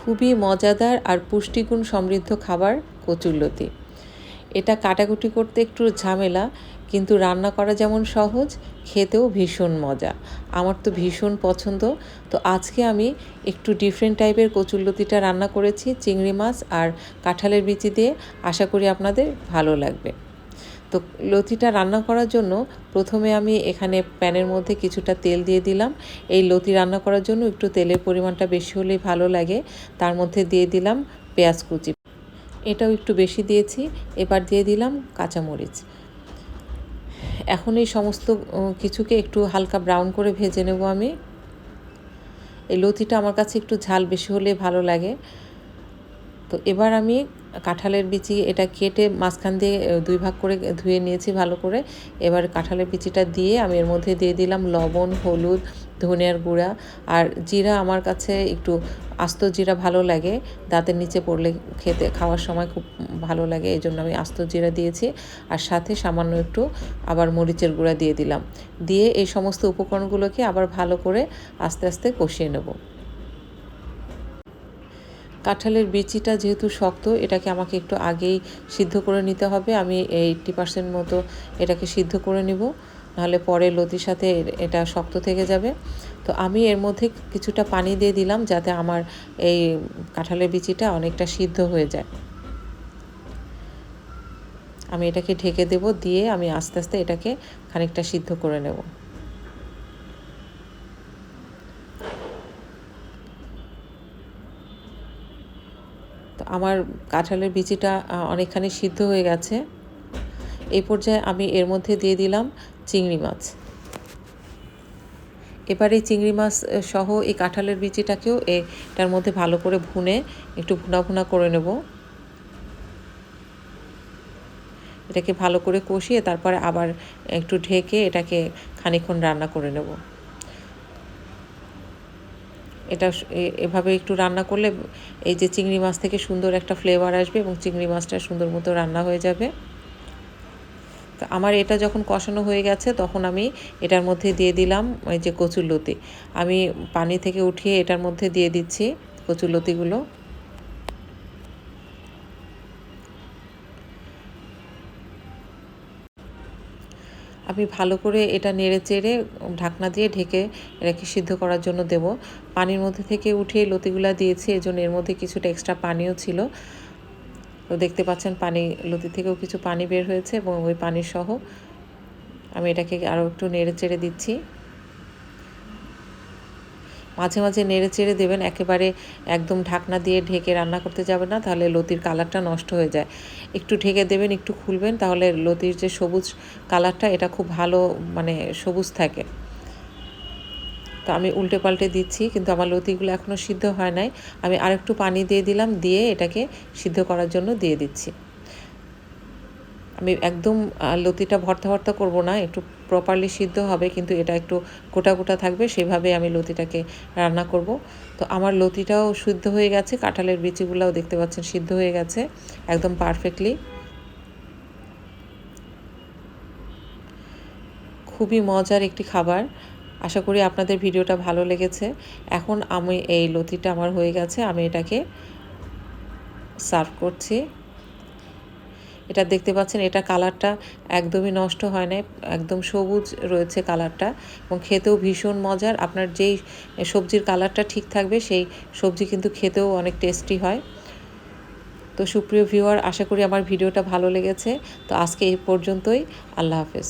খুবই মজাদার আর পুষ্টিগুণ সমৃদ্ধ খাবার কচুরলতি এটা কাটাকুটি করতে একটু ঝামেলা, কিন্তু রান্না করা যেমন সহজ, খেতেও ভীষণ মজা। আমার তো ভীষণ পছন্দ। তো আজকে আমি একটু ডিফারেন্ট টাইপের কচুরলতিটা রান্না করেছি, চিংড়ি মাছ আর কাঁঠালের বিচি দিয়ে। আশা করি আপনাদের ভালো লাগবে। তো লতিটা রান্না করার জন্য প্রথমে আমি এখানে প্যানের মধ্যে কিছুটা তেল দিয়ে দিলাম। এই লতি রান্না করার জন্য একটু তেলের পরিমাণটা বেশি হলেই ভালো লাগে। তার মধ্যে দিয়ে দিলাম পেঁয়াজ কুচি। এটাও একটু বেশি দিয়েছি। এবার দিয়ে দিলাম কাঁচামরিচ। এখন এই সমস্ত কিছুকে একটু হালকা ব্রাউন করে ভেজে নেব আমি। এই লতিটা আমার কাছে একটু ঝাল বেশি হলে ভালো লাগে। তো এবার আমি কাঁঠালের বিচি এটা কেটে মাঝখান দিয়ে দুই ভাগ করে ধুয়ে নিয়েছি ভালো করে। এবার কাঁঠালের বিচিটা দিয়ে আমি এর মধ্যে দিয়ে দিলাম লবণ, হলুদ, ধনিয়ার গুঁড়া আর জিরা আমার কাছে একটু আস্ত জিরা ভালো লাগে। দাঁতের নিচে পড়লে খেতে, খাওয়ার সময় খুব ভালো লাগে, এই জন্য আমি আস্ত জিরা দিয়েছি। আর সাথে সামান্য একটু আবার মরিচের গুঁড়া দিয়ে দিলাম। দিয়ে এই সমস্ত উপকরণগুলোকে আবার ভালো করে আস্তে আস্তে কষিয়ে নেব। কাঁঠালের বিচিটা যেহেতু শক্ত, এটাকে আমাকে একটু আগেই সিদ্ধ করে নিতে হবে। আমি এইটটি পার্সেন্ট মতো এটাকে সিদ্ধ করে নিব, নাহলে পরে লতির সাথে এটা শক্ত থেকে যাবে। তো আমি এর মধ্যে কিছুটা পানি দিয়ে দিলাম যাতে আমার এই কাঁঠালের বিচিটা অনেকটা সিদ্ধ হয়ে যায়। আমি এটাকে ঢেকে দেব, দিয়ে আমি আস্তে আস্তে এটাকে খানিকটা সিদ্ধ করে নেব। আমার কাঁঠালের বিচিটা অনেকখানি সিদ্ধ হয়ে গেছে। এই পর্যায়ে আমি এর মধ্যে দিয়ে দিলাম চিংড়ি মাছ। এবার এই চিংড়ি মাছ সহ এই কাঁঠালের বিচিটাকেও এটার মধ্যে ভালো করে ভুনে একটু ভুনা ভুনা করে নেব। এটাকে ভালো করে কষিয়ে তারপরে আবার একটু ঢেকে এটাকে খানিক্ষণ রান্না করে নেব। এটা এভাবে একটু রান্না করলে এই যে চিংড়ি মাছ থেকে সুন্দর একটা ফ্লেভার আসবে এবং চিংড়ি মাছটা সুন্দর মতো রান্না হয়ে যাবে। তো আমার এটা যখন কষানো হয়ে গেছে তখন আমি এটার মধ্যে দিয়ে দিলাম ওই যে কচুরলতি আমি পানি থেকে উঠিয়ে এটার মধ্যে দিয়ে দিচ্ছি কচুরলতিগুলো আমি ভালো করে এটা নেড়ে চেড়ে, ঢাকনা দিয়ে ঢেকে এটাকে সিদ্ধ করার জন্য দেব। পানির মধ্যে থেকে উঠে লতিগুলা দিয়েছি, এজন্য এর মধ্যে কিছুটা এক্সট্রা পানিও ছিল। তো দেখতে পাচ্ছেন পানি, লতি থেকেও কিছু পানি বের হয়েছে এবং ওই পানিসহ আমি এটাকে আরও একটু নেড়ে চেড়ে দিচ্ছি। মাঝে মাঝে নেড়ে চেড়ে দেবেন, একেবারে একদম ঢাকনা দিয়ে ঢেকে রান্না করতে যাবে না, তাহলে লতির কালারটা নষ্ট হয়ে যায়। একটু ঢেকে দেবেন, একটু খুলবেন, তাহলে লতির যে সবুজ কালারটা, এটা খুব ভালো মানে সবুজ থাকে। তো আমি উল্টে পাল্টে দিচ্ছি, কিন্তু আমার লতিগুলো এখনও সিদ্ধ হয় নাই। আমি আরেকটু পানি দিয়ে দিলাম, দিয়ে এটাকে সিদ্ধ করার জন্য দিয়ে দিচ্ছি। আমি একদম লতিটা ভর্তা ভর্তা করব না, একটু প্রপারলি সিদ্ধ হবে, কিন্তু এটা একটু গোটা গোটা থাকবে, সেভাবে আমি লতিটাকে রান্না করব। তো আমার লতিটাও সিদ্ধ হয়ে গেছে, কাঁঠালের বিচিগুলোও দেখতে পাচ্ছেন সিদ্ধ হয়ে গেছে, একদম পারফেক্টলি খুবই মজার একটি খাবার, আশা করি আপনাদের ভিডিওটা ভালো লেগেছে। এখন আমি এই লতিটা আমার হয়ে গেছে, আমি এটাকে সার্ভ করছি। এটা দেখতে পাচ্ছেন, এটা কালারটা একদমই নষ্ট হয় না একদম সবুজ রয়েছে কালারটা এবং খেতেও ভীষণ মজার। আপনার যেই সবজির কালারটা ঠিক থাকবে, সেই সবজি কিন্তু খেতেও অনেক টেস্টি হয়। তো সুপ্রিয় ভিউয়ার আশা করি আমার ভিডিওটা ভালো লেগেছে। তো আজকে এই পর্যন্তই, আল্লাহ হাফেজ।